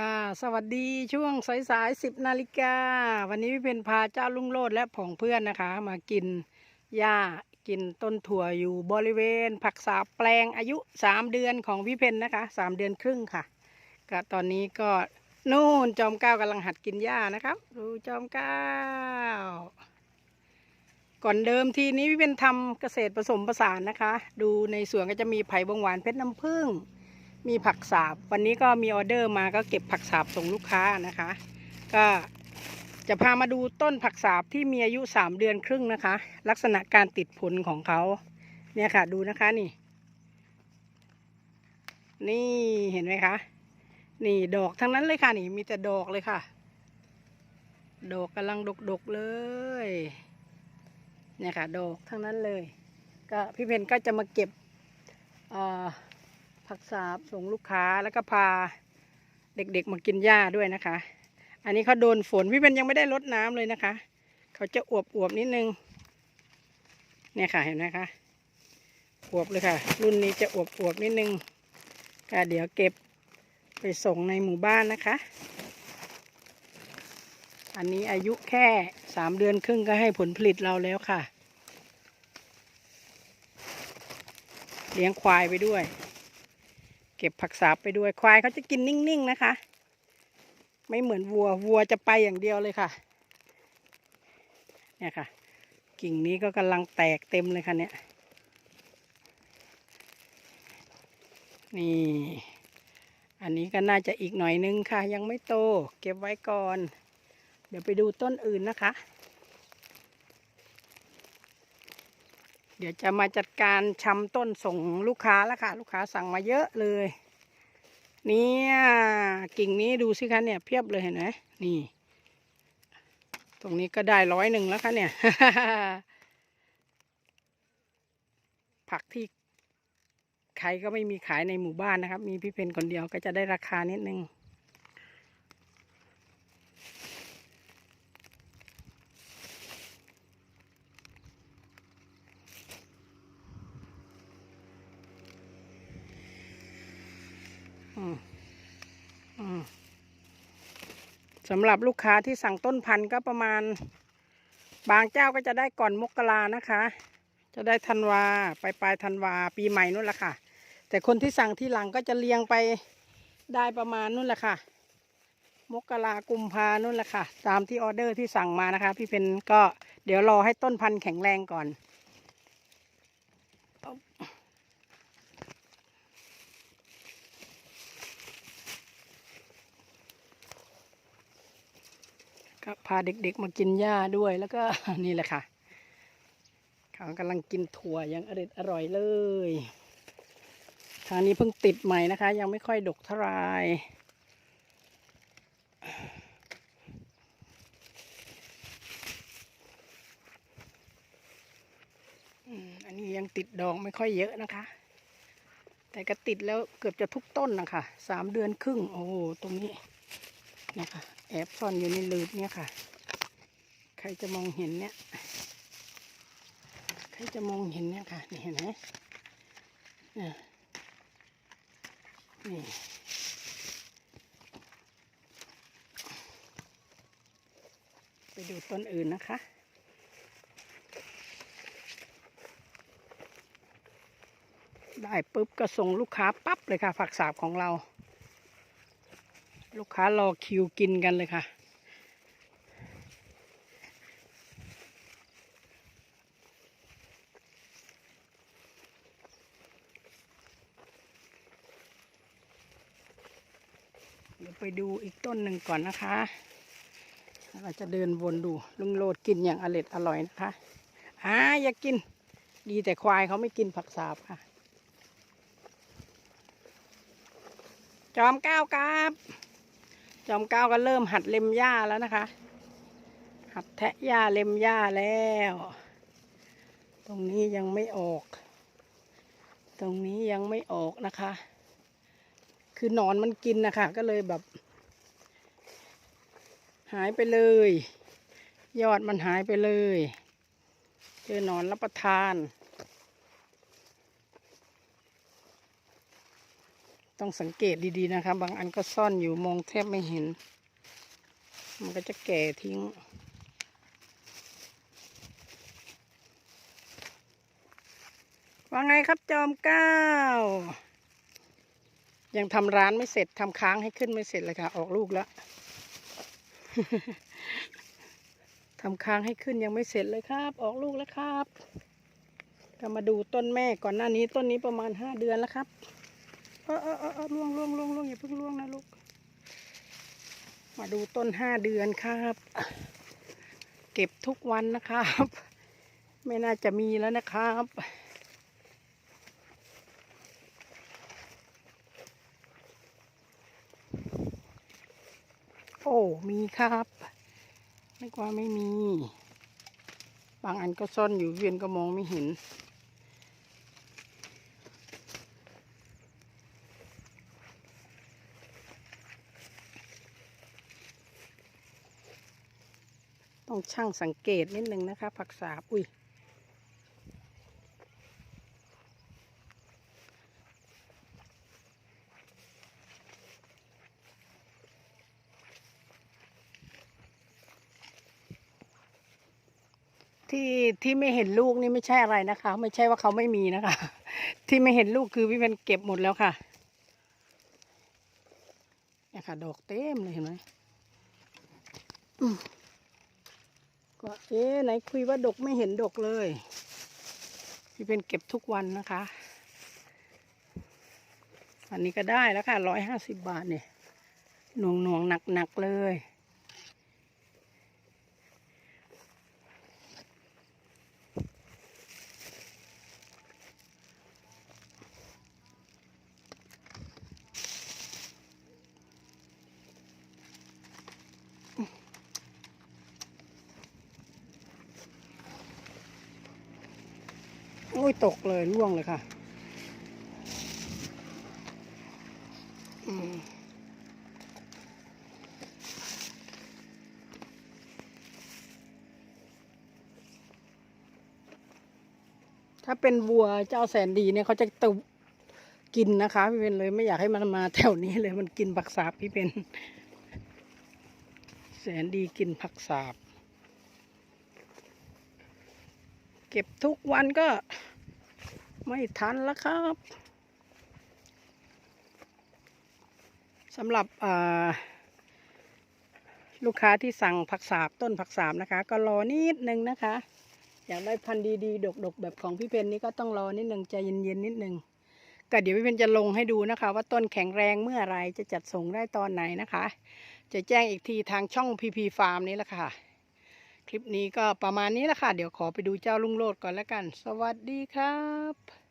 ค่ะ สวัสดีช่วงสายๆสิบนาฬิกา วันนี้พี่เพนพาเจ้าลุงโลดและผองเพื่อนนะคะ มากินหญ้ากินต้นถั่วอยู่บริเวณ ผักสาแปลงอายุสามเดือนของพี่เพนนะคะสามเดือนครึ่งค่ะ ก็ตอนนี้ก็นู่นจอมเก้ากำลังหัดกินหญ้านะครับดูจอมเก้าก่อนเดิมทีนี้พี่เพนทำเกษตรผสมผสานนะคะ ดูในสวนก็จะมีไผ่บงหวานเพชรน้ำผึ้ง มีผักสาบ วันนี้ก็มีออเดอร์มาก็เก็บผักสาบส่งลูกค้านะคะ ก็จะพามาดูต้นผักสาบที่มีอายุสามเดือนครึ่งนะคะ ลักษณะการติดผลของเขาเนี่ยค่ะดูนะคะนี่ นี่เห็นไหมคะ นี่ดอกทั้งนั้นเลยค่ะนี่มีแต่ดอกเลยค่ะ ดอกกำลังดกๆเลยเนี่ยค่ะดอกทั้งนั้นเลย ก็พี่เพนก็จะมาเก็บอ่อ ผักสาบส่งลูกค้าแล้วก็พาเด็กๆมากินหญ้าด้วยนะคะ อันนี้เขาโดนฝนพี่เป็นยังไม่ได้รดน้ำเลยนะคะ เขาจะอวบอวบๆนิดนึง เนี่ยค่ะเห็นไหมคะอวบเลยค่ะ รุ่นนี้จะอวบอวบๆนิดนึงก็เดี๋ยวเก็บไปส่งในหมู่บ้านนะคะ อันนี้อายุแค่สามเดือนครึ่งก็ให้ผลผลิตเราแล้วค่ะ เลี้ยงควายไปด้วย ก็บผักสาบไปด้วยควายเขาจะกินนิ่งๆนะคะ ไม่เหมือนวัววัวจะไปอย่างเดียวเลยค่ะ เนี่ยค่ะ กิ่งนี้ก็กำลังแตกเต็มเลยค่ะเนี่ยนี่ อันนี้ก็น่าจะอีกหน่อยนึงค่ะ ยังไม่โต เก็บไว้ก่อน เดี๋ยวไปดูต้นอื่นนะคะ ดี๋ยวจะมาจัดการชำต้นส่งลูกค้าแล้วค่ะ ลูกค้าสั่งมาเยอะเลย เนี่ยกิ่งนี้ดูสิคะเนี่ยเพียบเลยเห็นไหมนี่ ตรงนี้ก็ได้ร้อยหนึ่งแล้วค่ะเนี่ย ผักที่ใครก็ไม่มีขายในหมู่บ้านนะครับ มีพี่เพนคนเดียวก็จะได้ราคานิดนึง สำหรับลูกค้าที่สั่งต้นพันธุ์ก็ประมาณ บางเจ้าก็จะได้ก่อนมกรานะคะ จะได้ธันวาไปปลายธันวาปีใหม่นู่นแหละค่ะ แต่คนที่สั่งที่หลังก็จะเรียงไปได้ประมาณนู่นแหละค่ะ มกรากุมภานู่นแหละค่ะ ตามที่ออเดอร์ที่สั่งมานะคะ พี่เพนก็เดี๋ยวรอให้ต้นพันธุ์แข็งแรงก่อน ก็พาเด็กๆมากินหญ้าด้วยแล้วก็นี่แหละค่ะ เขากำลังกินถั่วอย่างอร่อยอร่อยเลย ทางนี้เพิ่งติดใหม่นะคะ ยังไม่ค่อยดกเท่าไหร่อันนี้ยังติดดอกไม่ค่อยเยอะนะคะ แต่ก็ติดแล้วเกือบจะทุกต้นนะคะ สามเดือนครึ่ง โอ้โห ตรงนี้นะคะ แอบซ่อนอยู่ในหลืบเนี่ยค่ะ ใครจะมองเห็นเนี่ย ใครจะมองเห็นเนี่ยค่ะ นี่เห็นไหมนี่ไปดูต้นอื่นนะคะ ได้ปุ๊บก็ส่งลูกค้าปั๊บเลยค่ะผักสาบของเรา ลูกค้ารอคิวกินกันเลยค่ะ เดี๋ยวไปดูอีกต้นหนึ่งก่อนนะคะ เราจะเดินวนดูลุงโลดกินอย่างอร่อยอร่อยนะคะอ่าอย่ากิน ดีแต่ควายเขาไม่กินผักสาบค่ะ จอมก้าวครับ จอมก้าวก็เริ่มหัดเล็มหญ้าแล้วนะคะ หัดแทะหญ้าเล็มหญ้าแล้ว ตรงนี้ยังไม่ออก ตรงนี้ยังไม่ออกนะคะ คือหนอนมันกินนะคะ ก็เลยแบบ หายไปเลย ยอดมันหายไปเลย เจอหนอนรับประทาน ต้องสังเกตดีๆนะคะ บางอันก็ซ่อนอยู่มองแทบไม่เห็น มันก็จะแก่ทิ้ง ว่าไงครับจอมเก้า ยังทำร้านไม่เสร็จทำค้างให้ขึ้นไม่เสร็จเลยค่ะ ออกลูกแล้วทำค้างให้ขึ้นยังไม่เสร็จเลยครับ ออกลูกแล้วครับก็มาดูต้นแม่ก่อนหน้านี้ต้นนี้ประมาณห้าเดือนแล้วครับ เออเออเออล่วงล่วงล่วงล่วงอย่าเพิ่งล่วงนะลูก มาดูต้นห้าเดือนครับ เก็บทุกวันนะครับ ไม่น่าจะมีแล้วนะครับโอ้มีครับ ไม่กว่าไม่มี บางอันก็ซ่อนอยู่เวียนก็มองไม่เห็น ต้องช่างสังเกตนิดนึงนะคะ ผักสาบอุ้ยที่ที่ไม่เห็นลูกนี่ไม่ใช่อะไรนะคะ ไม่ใช่ว่าเขาไม่มีนะคะ ที่ไม่เห็นลูกคือพี่เป็นเก็บหมดแล้วค่ะเนี่ยค่ะ ดอกเต็มเลยเห็นไหมอืม ก็เอ๊ไหนคุยว่าดกไม่เห็นดกเลยพี่เป็นเก็บทุกวันนะคะ อันนี้ก็ได้แล้วค่ะร้อยห้าสิบบาทเนี่ยหน่วงหน่วงหนักหนักเลย ยตกเลยร่วงเลยค่ะถ้าเป็นวัวเจ้าแสนดีเนี่ยเขาจะตุกินนะคะ พี่เป็นเลยไม่อยากให้มันมาแถวนี้เลยมันกินผักสาบพี่เป็น แสนดีกินผักสาบ เก็บทุกวันก็ ไม่ทันแล้วครับสำหรับลูกค้าที่สั่งผักสาบต้นผักสาบนะคะ ก็รอนิดนึงนะคะ อยากได้พันธุ์ดีๆดกๆ แบบของพี่เพนนี่ก็ต้องรอนิดนึงใจเย็นๆนิดนึงก็เดี๋ยวพี่เพนจะลงให้ดูนะคะ ว่าต้นแข็งแรงเมื่อไรจะจัดส่งได้ตอนไหนนะคะ จะแจ้งอีกทีทางช่องพีพีฟาร์มนี้แหละค่ะ คลิปนี้ก็ประมาณนี้แหละค่ะ เดี๋ยวขอไปดูเจ้าลุงโลดก่อนแล้วกัน สวัสดีครับ